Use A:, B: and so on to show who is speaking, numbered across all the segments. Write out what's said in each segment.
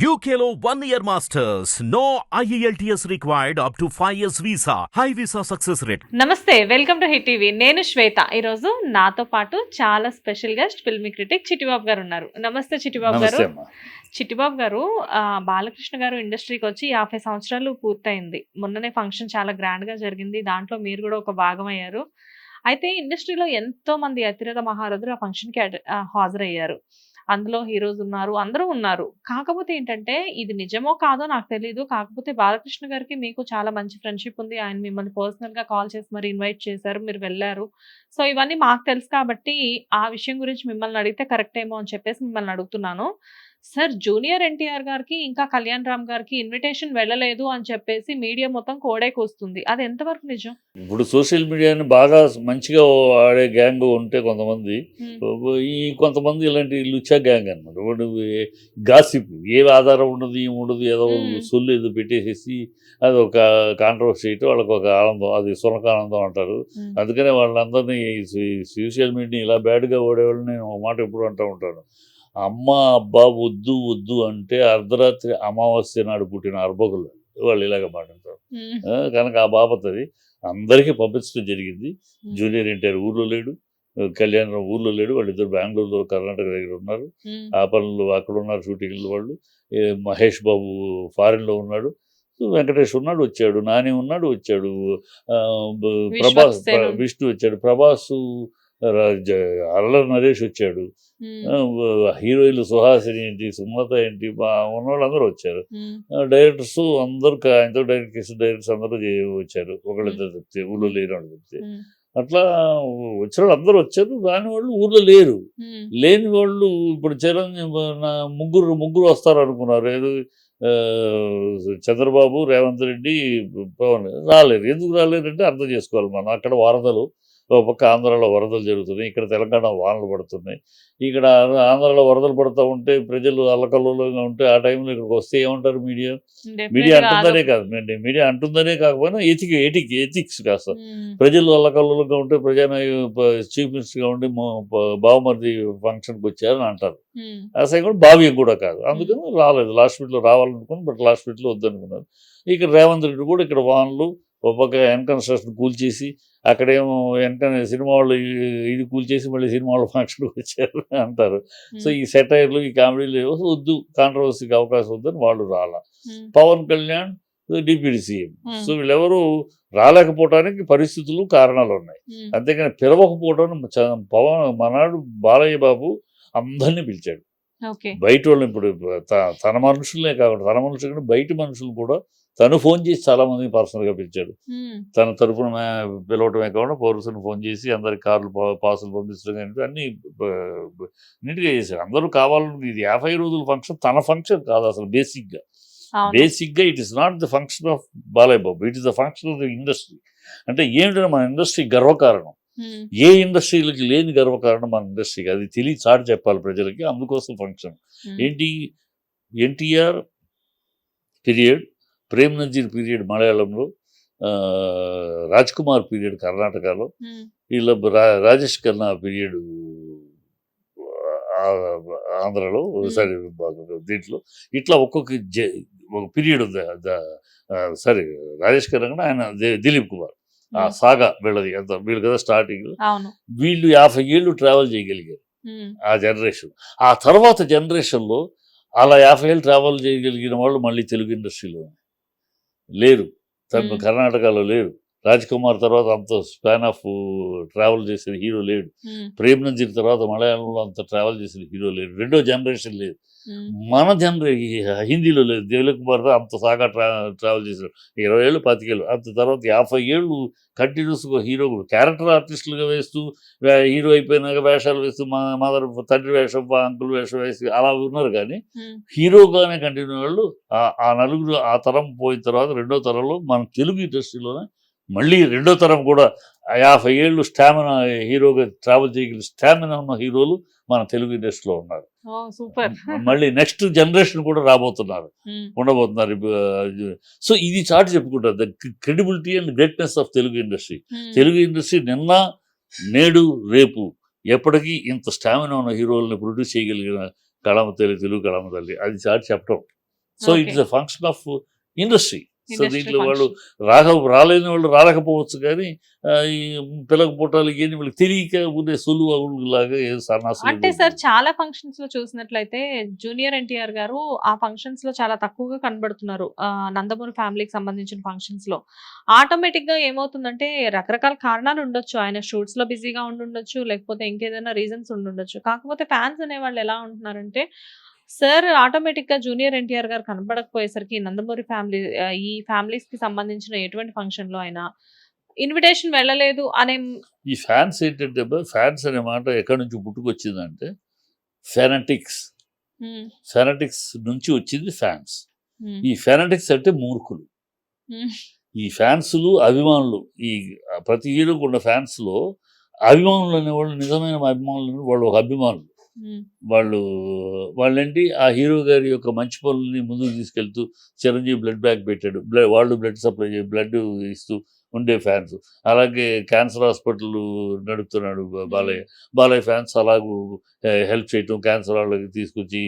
A: One year masters. No E IELTS required up to 5 years visa. High visa success rate.
B: Namaste welcome to hit TV. నేను శ్వేత. ఈరోజు నాతో పాటు చాలా special guest filmy critic Chittibabu garu ఉన్నారు. నమస్తే చిట్టిబాబు గారు. చిట్టిబాబు గారు ఆ, బాలకృష్ణ గారు ఇండస్ట్రీకి వచ్చి యాభై సంవత్సరాలు పూర్తయింది. మొన్ననే ఫంక్షన్ చాలా గ్రాండ్గా జరిగింది. దాంట్లో మీరు కూడా ఒక భాగం అయ్యారు. అయితే ఇండస్ట్రీలో ఎంతో మంది అతిరథ మహారథులు ఆ ఫంక్షన్కి అట- ఆ, హాజరయ్యారు. అందులో హీరోస్ ఉన్నారు అందరూ ఉన్నారు. కాకపోతే ఏంటంటే ఇది నిజమో కాదో నాకు తెలియదు కాకపోతే బాలకృష్ణ గారికి మీకు చాలా మంచి ఫ్రెండ్షిప్ ఉంది. ఆయన మిమ్మల్ని పర్సనల్గా కాల్ చేసి మరి ఇన్వైట్ చేశారు మీరు వెళ్ళారు. సో ఇవన్నీ మాకు తెలుసు కాబట్టి ఆ విషయం గురించి మిమ్మల్ని అడిగితే కరెక్ట్ ఏమో అని చెప్పేసి మిమ్మల్ని అడుగుతున్నాను. సార్ జూనియర్ ఎన్టీఆర్ గారికి ఇంకా కళ్యాణ్ రామ్ గారికి ఇన్విటేషన్ వెళ్ళలేదు అని చెప్పేసి మీడియా మొత్తం కోడేకొస్తుంది అది ఎంతవరకు నిజం?
C: ఇప్పుడు సోషల్ మీడియాని బాగా మంచిగా ఆడే గ్యాంగ్ ఉంటే కొంతమంది ఈ కొంతమంది ఇలాంటి లుచ్చా గ్యాంగ్ అనమాట వాడు గాసిప్ ఏ ఆధారం ఉండదు ఏం ఉండదు ఏదో. సొల్లు ఏదో పెట్టేసేసి అది ఒక కాంట్రవర్సీ చేయటం వాళ్ళకి ఒక ఆనందం అది సునకానందం అంటారు. అందుకనే వాళ్ళందరినీ సోషల్ మీడియా ఇలా బ్యాడ్గా ఓడేవాళ్ళని నేను ఒక మాట ఎప్పుడు అంటూ ఉంటాను. అమ్మ అబ్బా వద్దు వద్దు అంటే అర్ధరాత్రి అమావాస్య నాడు పుట్టిన అర్భకులు. వాళ్ళు ఇలాగ మాట్లాడతారు. కనుక ఆ బాపత్ అది అందరికీ పంపించడం జరిగింది. జూనియర్ ఎన్టీఆర్ ఊర్లో లేడు. కళ్యాణ్ ఊర్లో లేడు. వాళ్ళిద్దరు బెంగళూరులో కర్ణాటక దగ్గర ఉన్నారు. ఆ పనులు అక్కడ ఉన్నారు షూటింగ్లు వాళ్ళు. మహేష్ బాబు ఫారిన్లో ఉన్నాడు. వెంకటేష్ ఉన్నాడు వచ్చాడు. నాని ఉన్నాడు వచ్చాడు. ప్రభాస్ విష్ణు వచ్చాడు. ప్రభాస్ అల్ల నరేష్ వచ్చాడు. హీరోయిన్లు సుహాసిని ఏంటి సుమలత ఏంటి బా ఉన్న వాళ్ళందరూ వచ్చారు డైరెక్టర్స్ అందరూ ఆయనతో డైరెక్ట్ చేసిన డైరెక్టర్స్ అందరూ వచ్చారు. ఒకళ్ళిద్దరు చెప్తే ఊళ్ళో లేని వాళ్ళు చెప్తే. అట్లా వచ్చిన వాళ్ళు అందరూ వచ్చారు రాని వాళ్ళు ఊర్లో లేరు. లేని వాళ్ళు ఇప్పుడు చిరంజీవి ముగ్గురు ముగ్గురు వస్తారు అనుకున్నారు ఏదో చంద్రబాబు రేవంత్ రెడ్డి పవన్ రాలేరు ఎందుకు రాలేరు అంటే అర్థం చేసుకోవాలి మనం. అక్కడ వరదలు ఒక పక్క ఆంధ్రాలో వరదలు జరుగుతున్నాయి ఇక్కడ తెలంగాణ వానలు పడుతున్నాయి. ఇక్కడ ఆంధ్రాలో వరదలు పడుతూ ఉంటే ప్రజలు అల్లకల్లోగా ఉంటే ఆ టైంలో ఇక్కడికి వస్తే ఏమంటారు మీడియా? మీడియా అంటుందనే కాదు మీడియా అంటుందనే కాకపోయినా ఎథిక్ ఎథిక్ ఎథిక్స్ కాస్త.
B: ఉమ్,
C: ప్రజలు అల్లకల్లోగా ఉంటే ప్రజానాయ చీఫ్ మినిస్టర్గా ఉండి బావమరిది ఫంక్షన్కి వచ్చారని అంటారు. ఆ సైడ్ కూడా భావ్యం కూడా కాదు. అందుకని రాలేదు. లాస్ట్ మినిట్లో రావాలనుకుని బట్ లాస్ట్ మినిట్లో వద్దనుకున్నారు. ఇక్కడ రేవంత్ రెడ్డి కూడా ఇక్కడ వాహనాలు ఒక పక్క ఎన్కన్స్ట్రక్షన్ కూల్చేసి అక్కడేమో వెనక సినిమా వాళ్ళు ఇది కూల్చేసి మళ్ళీ సినిమా వాళ్ళు ఫంక్షన్కి వచ్చారు అంటారు. సో ఈ సెటైర్లు ఈ కామెడీలు వద్దు కాంట్రవర్సీకి అవకాశం వద్దని వాళ్ళు రాలా. Pawan Kalyan deputy CM. So వీళ్ళెవరు రాలేకపోవడానికి పరిస్థితులు కారణాలు ఉన్నాయి. అంతేకాని పిలవకపోవడం పవన్ మనాడు బాలయ్య బాబు అందరినీ పిలిచాడు. బయట వాళ్ళని ఇప్పుడు తన మనుషులనే కాకుండా తన మనుషులు కానీ బయట మనుషులు కూడా తను ఫోన్ చేసి చాలా మందిని పర్సనల్గా పిలిచాడు. తన తరపున మే- పిలవటమే కాకుండా పౌరుషుని ఫోన్ చేసి అందరికి కార్లు పాసులు పంపించడం కానీ అన్ని నీట్గా చేశారు అందరూ కావాలని ఇది యాభై రోజుల ఫంక్షన్ తన ఫంక్షన్ కాదు అసలు బేసిక్గా. బేసిక్గా it is not the function of Balayya Babu it is the function of the industry. అంటే ఏమిటంటే మన ఇండస్ట్రీ గర్వకారణం. ఏ ఇండస్ట్రీలకి లేని గర్వకారణం మన ఇండస్ట్రీకి అది తెలియ చాటు చెప్పాలి ప్రజలకి అందుకోసం ఫంక్షన్. ఏంటి? NTR period Prem Nazir period మలయాళంలో ఆ, రాజ్ కుమార్ పీరియడ్ కర్ణాటకలో వీళ్ళ రాజేష్ ఖన్నా పీరియడ్ ఆంధ్రలో సరే దీంట్లో. ఇట్లా ఒక్కొక్క జ- ఒక పీరియడ్ ఉంది సరే రాజేష్ ఖన్నా ఆయన దిలీప్ కుమార్. ఆ సాగా వీళ్ళది ఎంత వీళ్ళు కదా స్టార్టింగ్. వీళ్ళు యాభై ఏళ్ళు ట్రావెల్ చేయగలిగారు. ఆ జనరేషన్. ఆ తర్వాత జనరేషన్లో అలా యాభై ఏళ్ళు ట్రావెల్ చేయగలిగిన వాళ్ళు మళ్ళీ తెలుగు ఇండస్ట్రీలో లేరు. తన. కర్ణాటకలో లేరు. రాజ్ కుమార్ తర్వాత అంత స్పాన్ ఆఫ్ ట్రావెల్ చేసిన హీరో లేడు. ప్రేమ్ నజీర్ తర్వాత మలయాళంలో అంత ట్రావెల్ చేసిన హీరో లేడు. రెండో జనరేషన్ లేదు. మన జనరేషన్ హిందీలో లేదు. దిలీప్ కుమార్తో అంత సాగా ట్రా ట్రావెల్ చేశారు ఇరవై ఏళ్ళు పాతికేళ్ళు అంత తర్వాత యాభై ఏళ్ళు కంటిన్యూస్గా హీరో క్యారెక్టర్ ఆర్టిస్టులుగా వేస్తూ హీరో అయిపోయినాక వేషాలు వేస్తూ మా మదర్ తండ్రి వేషం మా అంకుల్ వేషం వేసి అలా ఉన్నారు కానీ హీరోగానే కంటిన్యూ వాళ్ళు. ఆ- నలుగురు ఆ తరం పోయిన తర్వాత రెండో తరంలో మన తెలుగు ఇండస్ట్రీలోనే మళ్ళీ రెండో తరం కూడా యాభై ఏళ్ళు స్టామినా హీరోగా ట్రావెల్ చేయగలిగిన స్టామినా ఉన్న హీరోలు మన తెలుగు ఇండస్ట్రీలో ఉన్నారు.
B: సూపర్.
C: మళ్ళీ నెక్స్ట్ జనరేషన్ కూడా రాబోతున్నారు. ఉండబోతున్నారు. సో ఇది చాటి చెప్పుకుంటారు the credibility and greatness of Telugu industry. Telugu industry నిన్న నేడు రేపు ఎప్పటికీ ఇంత స్టామినా ఉన్న హీరోలను ప్రొడ్యూస్ చేయగలిగిన కళమ తల్లి తెలుగు కళమ తల్లి. అది చాటి చెప్పడం so. It's a function of industry so దీంట్లో వాళ్ళు. రాక రాలేని వాళ్ళు రాలేకపోవచ్చు కానీ ఈ పిల్లక పుట్టాలు ఇవన్నీ వాళ్ళకి తెలియక ఉండే సులువు లాగా
B: అంటే సార్ చాలా ఫంక్షన్స్లో చూసినట్లయితే జూనియర్ ఎన్టీఆర్ గారు ఆ ఫంక్షన్స్లో చాలా తక్కువగా కనబడుతున్నారు ఆ, నందమూరి ఫ్యామిలీకి సంబంధించిన ఫంక్షన్స్లో. ఆటోమేటిక్గా ఏమవుతుందంటే రకరకాల కారణాలు ఉండొచ్చు. ఆయన షూట్స్లో బిజీగా ఉండుండొచ్చు లేకపోతే ఇంకేదైనా రీజన్స్ ఉండుండొచ్చు. కాకపోతే ఫ్యాన్స్ అనే వాళ్ళు ఎలా ఉంటున్నారంటే సార్ ఆటోమేటిక్గా జూనియర్ ఎన్టీఆర్ గారు కనబడకపోయేసరికి నందమూరి ఫ్యామిలీ ఈ ఫ్యామిలీస్కి సంబంధించిన ఎటువంటి ఫంక్షన్లో అయినా ఇన్విటేషన్ వెళ్ళలేదు అనే
C: ఈ ఫ్యాన్స్ ఏంటంటే ఫ్యాన్స్ అనే మాట ఎక్కడి నుంచి పుట్టుకొచ్చిందంటే ఫెనటిక్స్ ఫెనటిక్స్ నుంచి వచ్చింది ఫ్యాన్స్. ఈ ఫెనటిక్స్ అంటే మూర్ఖులు. ఈ ఫ్యాన్సులు అభిమానులు ఈ ప్రతి హీరోకు ఉన్న ఫ్యాన్స్లో అభిమానులు అనేవాళ్ళు నిజమైన అభిమానులు వాళ్ళు ఒక అభిమానులు. వాళ్ళు వాళ్ళేంటి ఆ హీరో గారి యొక్క మంచి పనులని ముందుకు తీసుకెళ్తూ చిరంజీవి బ్లడ్ బ్యాగ్ పెట్టాడు. బ్లడ్ వాళ్ళు బ్లడ్ సప్లై చేసి బ్లడ్ ఇస్తూ ఉండే ఫ్యాన్స్. అలాగే క్యాన్సర్ హాస్పిటల్ నడుపుతున్నాడు బాలయ్య. బాలయ్య ఫ్యాన్స్ అలాగూ హెల్ప్ చేయటం క్యాన్సర్ వాళ్ళకి తీసుకొచ్చి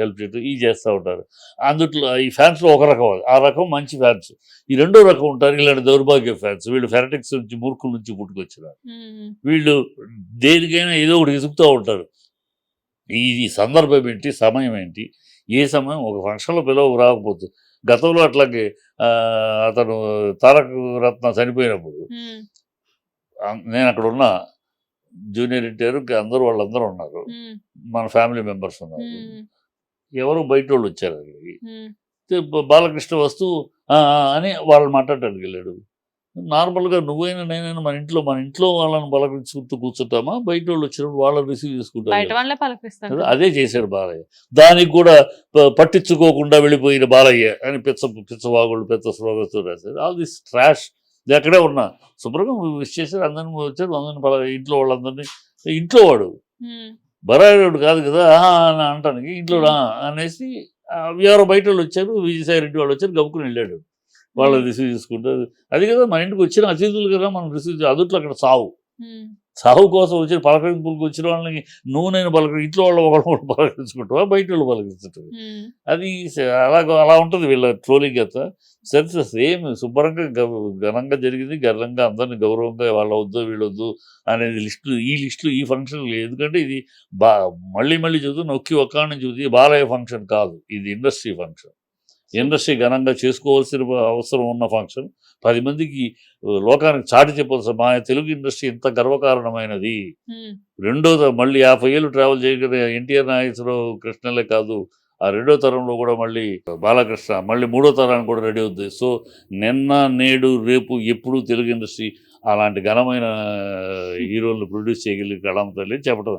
C: హెల్ప్ చేయటం ఇవి చేస్తూ ఉంటారు. అందుట్లో ఈ ఫ్యాన్స్లో ఒక రకం. ఆ రకం మంచి ఫ్యాన్స్. ఈ రెండో రకం ఉంటారు ఇలాంటి దౌర్భాగ్య ఫ్యాన్స్. వీళ్ళు ఫెరటిక్స్ నుంచి మూర్ఖుల నుంచి పుట్టుకొచ్చినారు. వీళ్ళు దేనికైనా ఏదో ఒకటి ఎదుగుతూ ఉంటారు. ఈ సందర్భం ఏంటి? సమయం ఏంటి? ఏ సమయం? ఒక ఫంక్షన్లో పిలవకు రాకపోతే. గతంలో అట్లాగే అతను తారక రత్న చనిపోయినప్పుడు నేను అక్కడ ఉన్న జూనియర్ ఎన్టీఆర్ ఇంకా అందరూ వాళ్ళందరూ ఉన్నారు. మన ఫ్యామిలీ మెంబర్స్ ఉన్నారు. ఎవరు బయట వాళ్ళు వచ్చారు అక్కడికి. బాలకృష్ణ వస్తూ "ఆ, ఆ" అని వాళ్ళని మాట్లాడటానికి వెళ్ళాడు. నార్మల్గా నువ్వైనా నేనైనా మన ఇంట్లో మన ఇంట్లో వాళ్ళని బలకరించుకుంటూ కూర్చుంటామా? బయట వాళ్ళు వచ్చినప్పుడు వాళ్ళని రిసీవ్ చేసుకుంటారు అదే చేశాడు బాలయ్య. దానికి కూడా పట్టించుకోకుండా వెళ్ళిపోయిన బాలయ్య అని పిచ్చ పిచ్చవాగుళ్ళు పెద్ద స్లోగన్స్ రాశారు. All this trash. ఇది అక్కడే ఉన్నా. శుభ్రంగా విష్ చేశారు. అందరిని వచ్చారు. అందరిని పల- ఇంట్లో వాళ్ళందరినీ ఇంట్లో వాడు. బరాడు కాదు కదా అని అంటానికి ఇంట్లో అనేసి ఎవరో బయట వాళ్ళు వచ్చారు. విజయసాయి రెడ్డి వాళ్ళు వచ్చారు. గబుకుని వెళ్ళాడు. వాళ్ళని రిసీవ్ చేసుకుంటారు అది కదా మన ఇంటికి వచ్చిన అతిథులు కదా మనం రిసీవ్ అదుట్లో అక్కడ సావు.
B: ఉమ్,
C: సాగు కోసం వచ్చిన పలకరింపులకు వచ్చిన వాళ్ళని నువ్వు నేను పలకరి ఇంట్లో వాళ్ళు ఒకళ్ళు ఒకళ్ళు పలకరించుకుంటావా? బయట వాళ్ళు పలకరించుకుంటారు.
B: ఉమ్,
C: అది అలా అలా ఉంటుంది వీళ్ళ ట్రోలింగ్ అంతా సెన్స్ సేమ్ శుభ్రంగా గ- ఘనంగా జరిగింది. ఘనంగా అందరిని గౌరవంగా వాళ్ళ వద్దు వీళ్ళొద్దు అనేది లిస్టు ఈ లిస్టులు ఈ ఫంక్షన్ ఎందుకంటే ఇది బా మళ్ళీ మళ్ళీ చదువు నొక్కి ఒక్క నుంచి చూసి బాలయ్య ఫంక్షన్ కాదు. ఇది ఇండస్ట్రీ ఫంక్షన్ ఇండస్ట్రీ ఘనంగా చేసుకోవాల్సిన అవసరం ఉన్న ఫంక్షన్. పది మందికి లోకానికి చాటి చెప్పాల్సిన మా తెలుగు ఇండస్ట్రీ ఇంత గర్వకారణమైనది. రెండో మళ్ళీ యాభై ఏళ్ళు ట్రావెల్ చేయగలిగిన ఎన్టీఆర్ నాగేశ్వరరావు కృష్ణలే కాదు ఆ రెండో తరంలో కూడా మళ్ళీ బాలకృష్ణ మళ్ళీ మూడో తరానికి కూడా రెడీ అవుతుంది సో నిన్న నేడు రేపు ఎప్పుడు తెలుగు ఇండస్ట్రీ అలాంటి ఘనమైన హీరోలను ప్రొడ్యూస్ చేయగలిగే కళం తల్లి చెప్పడం